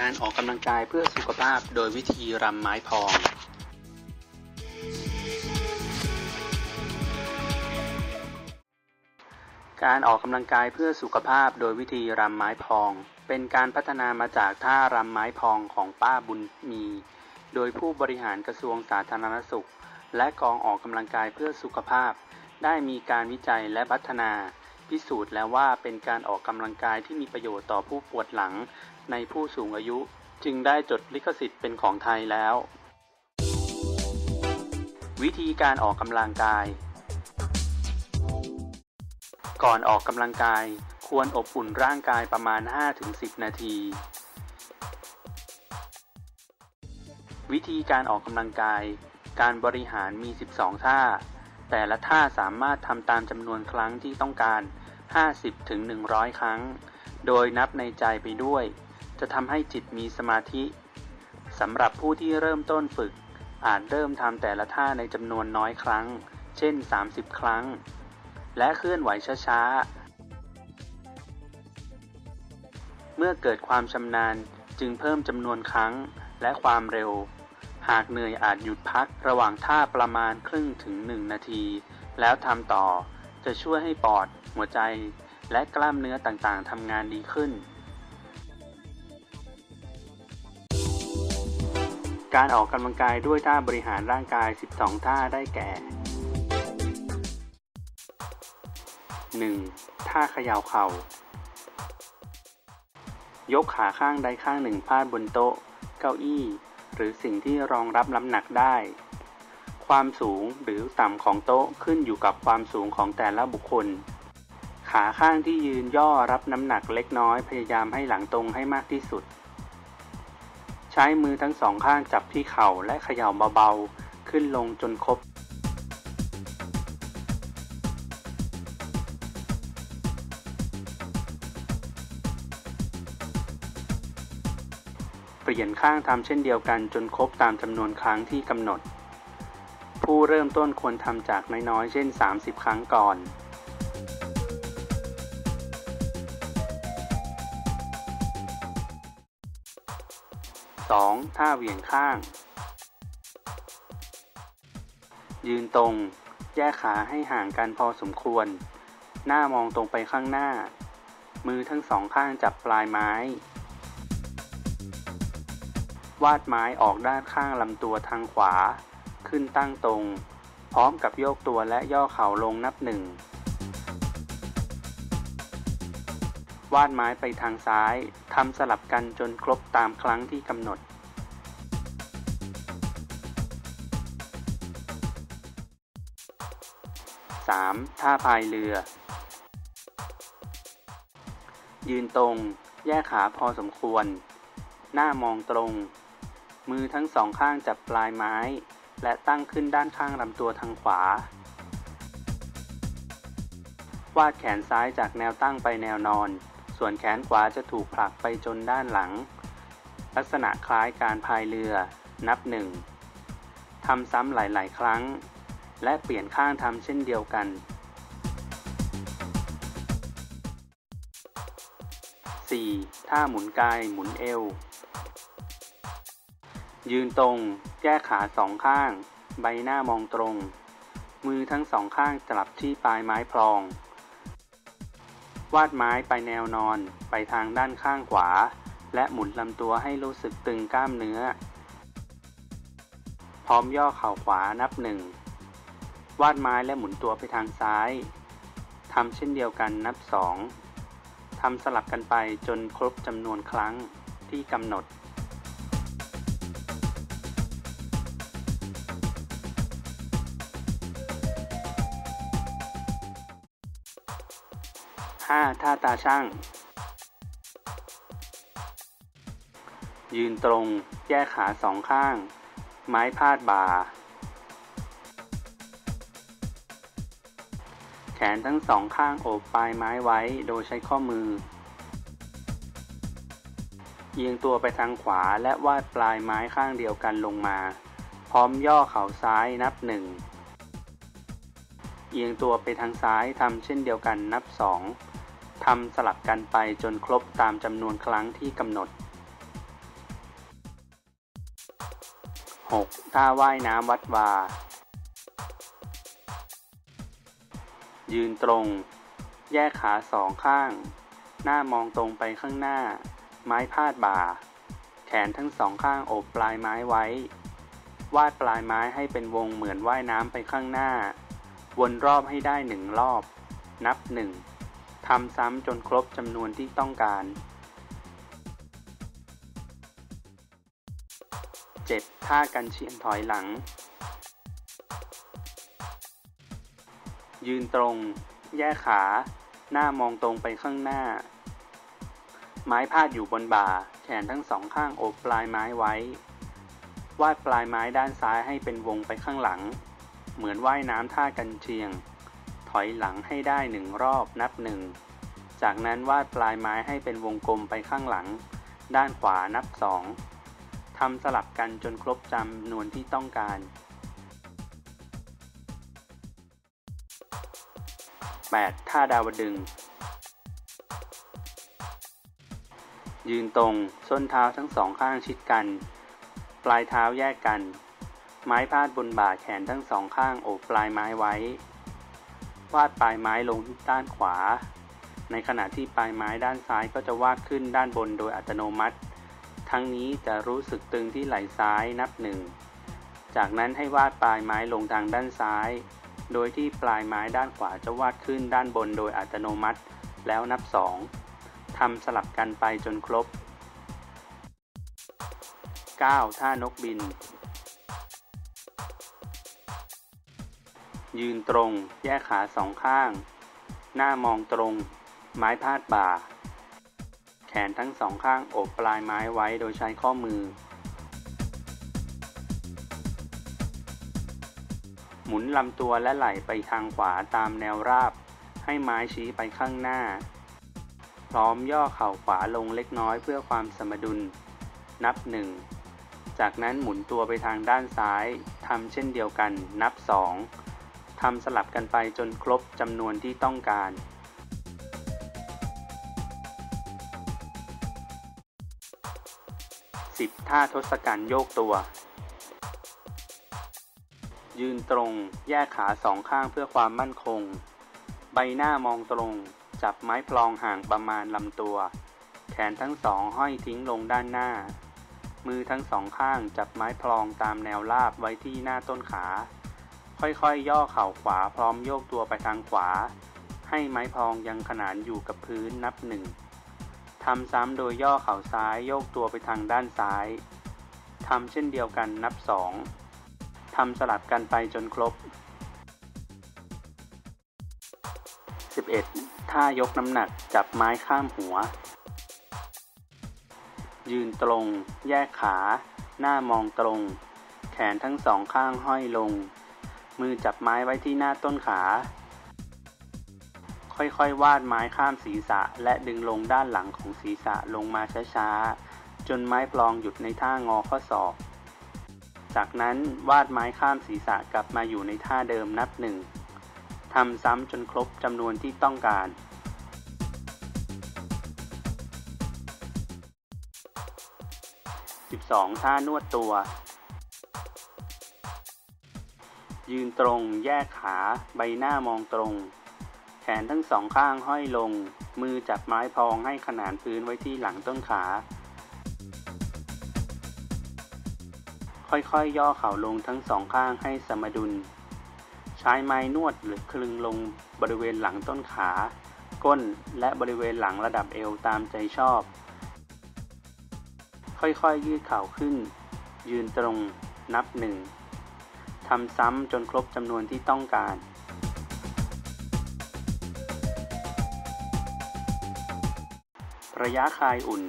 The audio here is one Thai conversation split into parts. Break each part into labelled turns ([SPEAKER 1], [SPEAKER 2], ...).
[SPEAKER 1] การออกกำลังกายเพื่อสุขภาพโดยวิธีรำไม้พอง การออกกำลังกายเพื่อสุขภาพโดยวิธีรำไม้พอง เป็นการพัฒนามาจากท่ารำไม้พองของป้าบุญมี โดยผู้บริหารกระทรวงสาธารณสุข และกองออกกำลังกายเพื่อสุขภาพ ได้มีการวิจัยและพัฒนา พิสูจน์แล้วว่าเป็นการออกกำลังกายที่มีประโยชน์ต่อผู้ปวดหลังในผู้สูงอายุ จึงได้จดลิขสิทธิ์เป็นของไทยแล้ว วิธีการออกกำลังกาย ก่อนออกกำลังกาย ควรอบอุ่นร่างกายประมาณ 5-10 นาที วิธีการออกกำลังกาย การบริหารมี 12 ท่าแต่ละท่าสามารถทำตามจำนวนครั้งที่ต้องการ 50-100 ครั้ง โดยนับในใจไปด้วย จะทำให้จิตมีสมาธิสำหรับผู้ที่เริ่มต้นฝึก อาจเริ่มทำแต่ละท่าในจำนวนน้อยครั้ง เช่น 30 ครั้ง และเคลื่อนไหวช้าๆ เมื่อเกิดความชำนาญจึงเพิ่มจำนวนครั้งและความเร็ว หากเหนื่อยอาจหยุดพักระหว่างท่าประมาณครึ่งถึง 1 นาที แล้วทำต่อ จะช่วยให้ปอด หัวใจ และกล้ามเนื้อต่างๆทำงานดีขึ้น การออกกำลังกายด้วยท่าบริหารร่างกาย 12 ท่าได้แก่ 1. ท่าเขย่าเข่า ยกขาข้างใดข้างหนึ่งพาดบนโต๊ะ เก้าอี้ หรือสิ่งที่รองรับน้ำหนักได้ ความสูงหรือต่ำของโต๊ะขึ้นอยู่กับความสูงของแต่ละบุคคล ขาข้างที่ยืนย่อรับน้ำหนักเล็กน้อยพยายามให้หลังตรงให้มากที่สุด ใช้มือทั้งสองข้างจับที่เข่าและเขย่าเบาๆ ขึ้นลงจนครบเปลี่ยนข้างทำเช่นเดียวกันจนครบตามจำนวนครั้งที่กำหนด ผู้เริ่มต้นควรทำจากน้อยๆ เช่น 30 ครั้งก่อน 2. ท่าเหวี่ยงข้าง ยืนตรง แยกขาให้ห่างกันพอสมควร หน้ามองตรงไปข้างหน้า มือทั้งสองข้างจับปลายไม้ วาดไม้ออกด้านข้างลำตัวทางขวา ขึ้นตั้งตรง พร้อมกับโยกตัวและย่อเข่าลงนับหนึ่งวาดไม้ไปทางซ้ายทำสลับกันจนครบตามครั้งที่กำหนด 3. ท่าพายเรือ ยืนตรง แยกขาพอสมควร หน้ามองตรง มือทั้งสองข้างจับปลายไม้ และตั้งขึ้นด้านข้างลำตัวทางขวา วาดแขนซ้ายจากแนวตั้งไปแนวนอน ส่วนแขนขวาจะถูกผลักไปจนด้านหลัง ลักษณะคล้ายการพายเรือ นับหนึ่งทำซ้ำหลาย ๆ ครั้ง และเปลี่ยนข้างทำเช่นเดียวกัน 4. ท่าหมุนกายหมุนเอว ยืนตรง แยกขาสองข้าง ใบหน้ามองตรง มือทั้งสองข้างสลับที่ปลายไม้พลอง วาดไม้ไปแนวนอนไปทางด้านข้างขวา และหมุนลำตัวให้รู้สึกตึงกล้ามเนื้อ พร้อมย่อเข่าขวานับหนึ่ง วาดไม้และหมุนตัวไปทางซ้ายทำเช่นเดียวกันนับสองทำสลับกันไปจนครบจำนวนครั้งที่กำหนด 5. ท่าตาช่าง ยืนตรง แยกขาสองข้าง ไม้พาดบ่า แขนทั้งสองข้างโอบปลายไม้ไว้โดยใช้ข้อมือ เอียงตัวไปทางขวาและวาดปลายไม้ข้างเดียวกันลงมา พร้อมย่อเข่าซ้ายนับหนึ่งเอียงตัวไปทางซ้ายทำเช่นเดียวกันนับสอง ทำสลับกันไปจนครบตามจำนวนครั้งที่กำหนด 6. ท่าว่ายน้ำวัดวา ยืนตรง แยกขาสองข้าง หน้ามองตรงไปข้างหน้า ไม้พาดบ่า แขนทั้งสองข้างโอบปลายไม้ไว้ วาดปลายไม้ให้เป็นวงเหมือนว่ายน้ำไปข้างหน้า วนรอบให้ได้หนึ่งรอบ นับหนึ่ง ทำซ้ำจนครบจำนวนที่ต้องการ 7. ท่ากันเชียงถอยหลัง ยืนตรง แยกขา หน้ามองตรงไปข้างหน้า ไม้พาดอยู่บนบ่า แขนทั้งสองข้างโอบปลายไม้ไว้ วาดปลายไม้ด้านซ้ายให้เป็นวงไปข้างหลัง เหมือนว่ายน้ำท่ากันเชียง ถอยหลังให้ได้หนึ่งรอบนับหนึ่ง จากนั้นวาดปลายไม้ให้เป็นวงกลมไปข้างหลัง ด้านขวานับสองทำสลับกันจนครบจำนวนที่ต้องการ 8. ท่าดาวดึง ยืนตรง ส้นเท้าทั้งสองข้างชิดกัน ปลายเท้าแยกกัน ไม้พาดบนบ่าแขนทั้งสองข้างโอบปลายไม้ไว้ วาดปลายไม้ลงที่ด้านขวา ในขณะที่ปลายไม้ด้านซ้ายก็จะวาดขึ้นด้านบนโดยอัตโนมัติ ทั้งนี้จะรู้สึกตึงที่ไหล่ซ้ายนับหนึ่งจากนั้นให้วาดปลายไม้ลงทางด้านซ้าย โดยที่ปลายไม้ด้านขวาจะวาดขึ้นด้านบนโดยอัตโนมัติ แล้วนับสองทำสลับกันไปจนครบ 9. ท่านกบิน ยืนตรง แยกขาสองข้าง หน้ามองตรง ไม้พาดบ่า แขนทั้งสองข้างโอบปลายไม้ไว้โดยใช้ข้อมือ หมุนลำตัวและไหล่ไปทางขวาตามแนวราบ ให้ไม้ชี้ไปข้างหน้า พร้อมย่อเข่าขวาลงเล็กน้อยเพื่อความสมดุล นับหนึ่งจากนั้นหมุนตัวไปทางด้านซ้าย ทำเช่นเดียวกัน นับสอง ทำสลับกันไปจนครบจำนวนที่ต้องการ 10. ท่าทศกัณฐ์โยกตัว ยืนตรง แยกขาสองข้างเพื่อความมั่นคง ใบหน้ามองตรง จับไม้พลองห่างประมาณลำตัว แขนทั้งสองห้อยทิ้งลงด้านหน้า มือทั้งสองข้างจับไม้พลองตามแนวราบไว้ที่หน้าต้นขา ค่อยๆ ย่อเข่าขวาพร้อมโยกตัวไปทางขวา ให้ไม้พองยังขนานอยู่กับพื้นนับหนึ่งทำซ้ำโดยย่อเข่าซ้ายโยกตัวไปทางด้านซ้ายทำเช่นเดียวกันนับสองทำสลับกันไปจนครบ 11. ท่ายกน้ำหนักจับไม้ข้ามหัว ยืนตรง แยกขา หน้ามองตรง แขนทั้งสองข้างห้อยลง มือจับไม้ไว้ที่หน้าต้นขา ค่อยๆ วาดไม้ข้ามศีรษะ และดึงลงด้านหลังของศีรษะลงมาช้าๆ จนไม้ปลองหยุดในท่างอข้อศอก จากนั้นวาดไม้ข้ามศีรษะกลับมาอยู่ในท่าเดิมนับหนึ่งทำซ้ำจนครบจำนวนที่ต้องการ 12. ท่านวดตัว ยืนตรงแยกขาใบหน้ามองตรง แขนทั้งสองข้างห้อยลง มือจับไม้พองให้ขนานพื้นไว้ที่หลังต้นขา ค่อยๆยย่อเข่าลงทั้งสองข้างให้สมดุล ใช้ไม้นวดหรือคลึงลงบริเวณหลังต้นขา ก้นและบริเวณหลังระดับเอวตามใจชอบ ค่อยๆยืดเข่าขึ้น ยืนตรงนับหนึ่ง ทำซ้ำจนครบจำนวนที่ต้องการ ระยะคลายอุ่น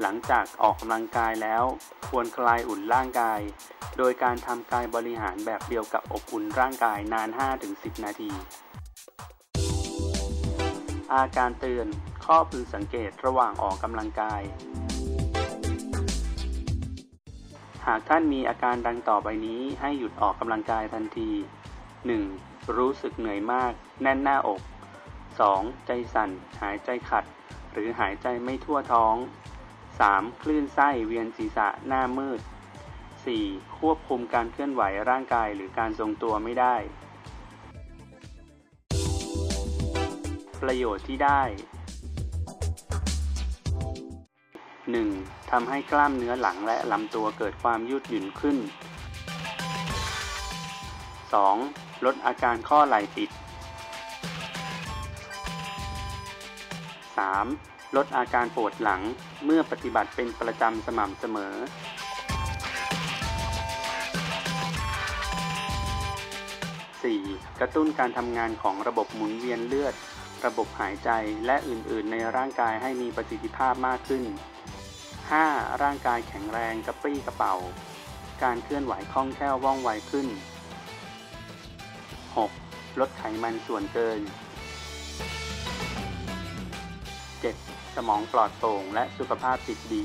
[SPEAKER 1] หลังจากออกกำลังกายแล้ว ควรคลายอุ่นร่างกาย โดยการทำกายบริหารแบบเดียวกับอบอุ่นร่างกายนาน 5-10 นาที อาการเตือนข้อพึงสังเกตระหว่างออกกำลังกายากท่านมีอาการดังต่อไปนี้ให้หยุดออกกำลังกายทันที 1. รู้สึกเหนื่อยมาก แน่นหน้าอก 2. ใจสั่น หายใจขัด หรือหายใจไม่ทั่วท้อง 3. คลื่นไส้เวียนศีรษะหน้ามืด 4. ควบคุมการเคลื่อนไหวร่างกายหรือการทรงตัวไม่ได้ ประโยชน์ที่ได้ 1. ทำให้กล้ามเนื้อหลังและลำตัวเกิดความยืดหยุ่นขึ้น 2. ลดอาการข้อไหล่ติด 3. ลดอาการปวดหลังเมื่อปฏิบัติเป็นประจำสม่ำเสมอ 4. กระตุ้นการทำงานของระบบหมุนเวียนเลือด ระบบหายใจและอื่นๆ ในร่างกายให้มีประสิทธิภาพมากขึ้น 5. ร่างกายแข็งแรงกระปรี้กระเป๋า การเคลื่อนไหวคล่องแคล่วว่องไวขึ้น 6. ลดไขมันส่วนเกิน 7. สมองปลอดโปร่งและสุขภาพจิตดี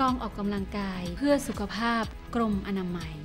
[SPEAKER 2] กองออกกำลังกายเพื่อสุขภาพกรมอนามัย